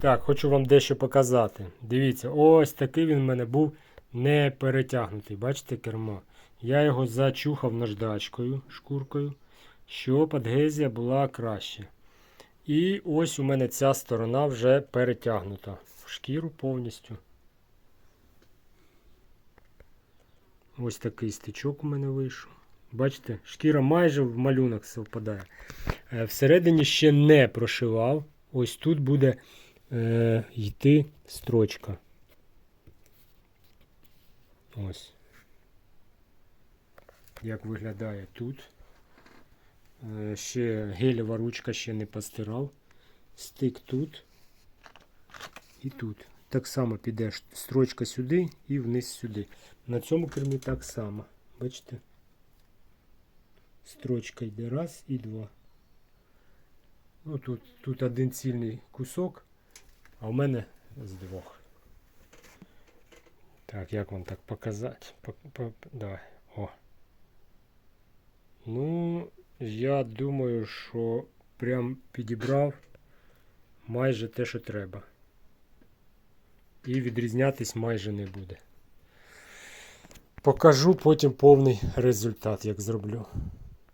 Так, хочу вам дещо показати. Дивіться, ось такий він в мене був не перетягнутий. Бачите кермо? Я його зачухав наждачкою, шкуркою, щоб адгезія була краще. І ось у мене ця сторона вже перетягнута в шкіру повністю. Ось такий стичок у мене вийшов. Бачите, шкіра майже в малюнок совпадає. Е, Всередині ще не прошивав. Ось тут буде е, йти строчка. Ось. Як виглядає тут. Е, ще гелєва ручка ще не постирав. Стик тут і тут. Так само піде строчка сюди і вниз сюди. На цьому кермі так само. Бачите? Строчка йде раз і два. Ну, тут, тут один цільний кусок, а в мене з двох. Так, як вам так показати? Пок- по- Давай. О. Ну, я думаю, що прям підібрав майже те, що треба. І відрізнятись майже не буде. Покажу потім повний результат, як зроблю.